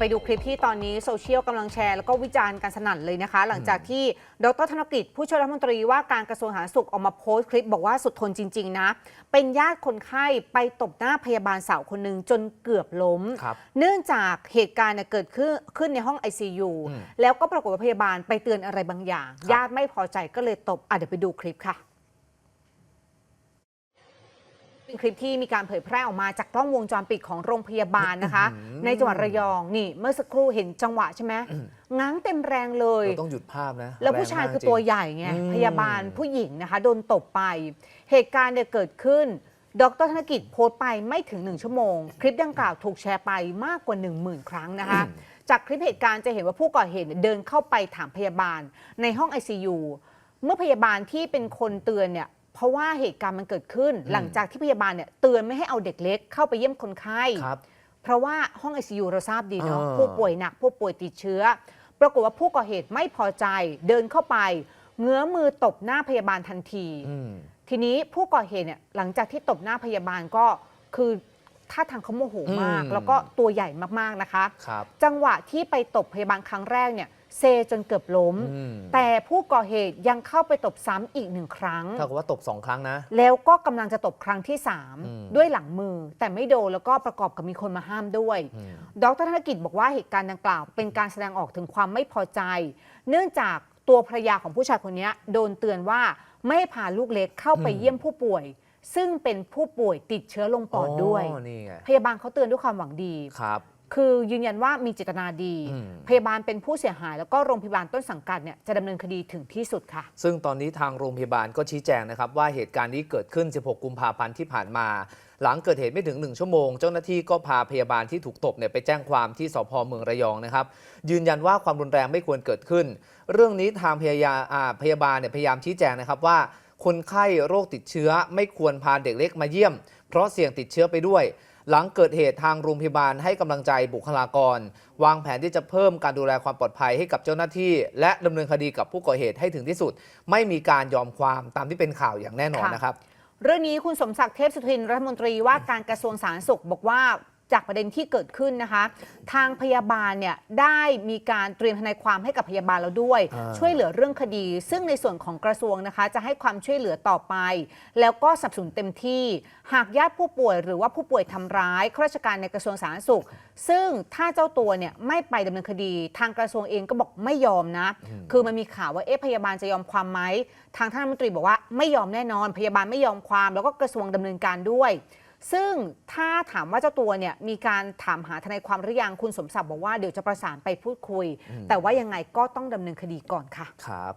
ไปดูคลิปที่ตอนนี้โซเชียลกำลังแชร์แล้วก็วิจารณ์กันสนั่นเลยนะคะ หลังจากที่ดรธนกฤษผู้ช่วยรัฐมนตรีว่าการกระทรวงสาธารณสุขออกมาโพสต์คลิปบอกว่าสุดทนจริง ๆ นะ เป็นญาติคนไข้ไปตบหน้าพยาบาลสาวคนหนึ่งจนเกือบล้ม ครับเนื่องจากเหตุการณ์เนี่ยเกิดขึ้นขึ้นในห้อง ICU อืม แล้วก็ปรากฏว่าพยาบาลไปเตือนอะไรบางอย่างครับญาติไม่พอใจก็เลยตบอะเดี๋ยวไปดูคลิปค่ะ เป็นคลิปที่มีการเผยแพร่ออกมาจากกล้องวงจรปิดของโรงพยาบาลนะคะอื้อหือในจังหวัดระยองนี่ เมื่อสักครู่เห็นจังหวะใช่ไหมง้างเต็มแรงเลย เราต้องหยุดภาพนะแล้วผู้ชายรงมกคือจริงตัวใหญ่ไงอืมพยาบาลผู้หญิงนะคะโดนตบไป เหตุการณ์เนี่ยเกิดขึ้นดรธนกิจโพสต์ไปไม่ถึง 1 ชั่วโมง คลิปดังกล่าวถูกแชร์ไปมากกว่า 1 0,000 ครั้งนะคะ จากคลิปเหตุการณ์จะเห็นว่าผู้ก่อเหตุเนี่ยเดินเข้าไปถามพยาบาลในห้อง ICU เมื่อพยาบาลที่เป็นคนเตือนเนี่ย เพราะว่าเหตุการณ์มันเกิดขึ้น หลังจากที่พยาบาลเนี่ยเตือนไม่ให้เอาเด็กเล็กเข้าไปเยี่ยมคนไข้ ครับ เพราะว่าห้อง ICU เราทราบดีเนาะเออผู้ป่วยหนักผู้ป่วยติดเชื้อ ปรากฏว่าผู้ก่อเหตุไม่พอใจเดินเข้าไป เงื้อมือตบหน้าพยาบาลทันที อืม ทีนี้ผู้ก่อเหตุเนี่ยหลังจากที่ตบหน้าพยาบาลก็คือท่าทางเขาโมโหมาก อืม แล้วก็ตัวใหญ่มากๆนะคะ ครับ จังหวะที่ไปตบพยาบาลครั้งแรกเนี่ย เซจนเกือบล้ม อืม แต่ผู้ก่อเหตุยังเข้าไปตบซ้ำอีกหนึ่งครั้ง เท่ากับว่าตบสองครั้งนะ แล้วก็กำลังจะตบครั้งที่ อืม 3 ด้วยหลังมือ แต่ไม่โดนแล้วก็ประกอบกับมีคนมาห้ามด้วย อืม ดรธนกิจบอกว่าเหตุการณ์ดังกล่าว เป็นการแสดงออกถึงความไม่พอใจ เนื่องจากตัวภรรยาของผู้ชายคนนี้โดนเตือนว่าไม่ให้พาลูกเล็กเข้าไปอืม เยี่ยมผู้ป่วย ซึ่งเป็นผู้ป่วยติดเชื้อลงปอดด้วยอ๋อนี่ไงพยาบาลเขาเตือนด้วยความหวังดี ครับ คือยืนยันว่ามีเจตนาดี อืม พยาบาลเป็นผู้เสียหาย แล้วก็โรงพยาบาลต้นสังกัดเนี่ยจะดำเนินคดีถึงที่สุดค่ะ ซึ่งตอนนี้ทางโรงพยาบาลก็ชี้แจงนะครับ ว่าเหตุการณ์นี้เกิดขึ้น 16 กุมภาพันธ์ที่ผ่านมา หลังเกิดเหตุไม่ถึง 1 ชั่วโมง เจ้าหน้าที่ก็พาพยาบาลที่ถูกตบเนี่ยไปแจ้งความที่สพเมืองระยองนะครับ ยืนยันว่าความรุนแรงไม่ควรเกิดขึ้น เรื่องนี้ทางพยาอ่าพยาบาลเนี่ยพยายามชี้แจงนะครับว่า คนไข้โรคติดเชื้อไม่ควรพาเด็กเล็กมาเยี่ยม เพราะเสี่ยงติดเชื้อไปด้วย หลังเกิดเหตุทางโรงพยาบาลให้กำลังใจบุคลากร วางแผนที่จะเพิ่มการดูแลความปลอดภัยให้กับเจ้าหน้าที่ และดำเนินคดีกับผู้ก่อเหตุให้ถึงที่สุด ไม่มีการยอมความตามที่เป็นข่าวอย่างแน่นอนนะครับ เรื่องนี้คุณสมศักดิ์เทพสุทินรัฐมนตรีว่าการกระทรวงสาธารณสุขบอกว่า จากประเด็นที่เกิดขึ้นนะคะ ทางพยาบาลเนี่ยได้มีการเตรียมทนายความให้กับพยาบาลแล้วด้วย อ่า ช่วยเหลือเรื่องคดี ซึ่งในส่วนของกระทรวงนะคะ จะให้ความช่วยเหลือต่อไป แล้วก็สนับสนุนเต็มที่ หากญาติผู้ป่วยหรือว่าผู้ป่วยทำร้ายข้าราชการในกระทรวงสาธารณสุข ซึ่งถ้าเจ้าตัวเนี่ยไม่ไปดำเนินคดี ทางกระทรวงเองก็บอกไม่ยอมนะ คือมันมีข่าวว่าเอ๊ะพยาบาลจะยอมความไหมทางท่านรัฐมนตรีบอกว่าไม่ยอมแน่นอน พยาบาลไม่ยอมความ แล้วก็กระทรวงดำเนินการด้วย ซึ่งถ้าถามว่าเจ้าตัวเนี่ยมีการถามหาทนายความหรือยังคุณสมศักดิ์บอกว่าเดี๋ยวจะประสานไปพูดคุย แต่ว่ายังไงก็ต้องดำเนินคดีก่อนค่ะ ครับ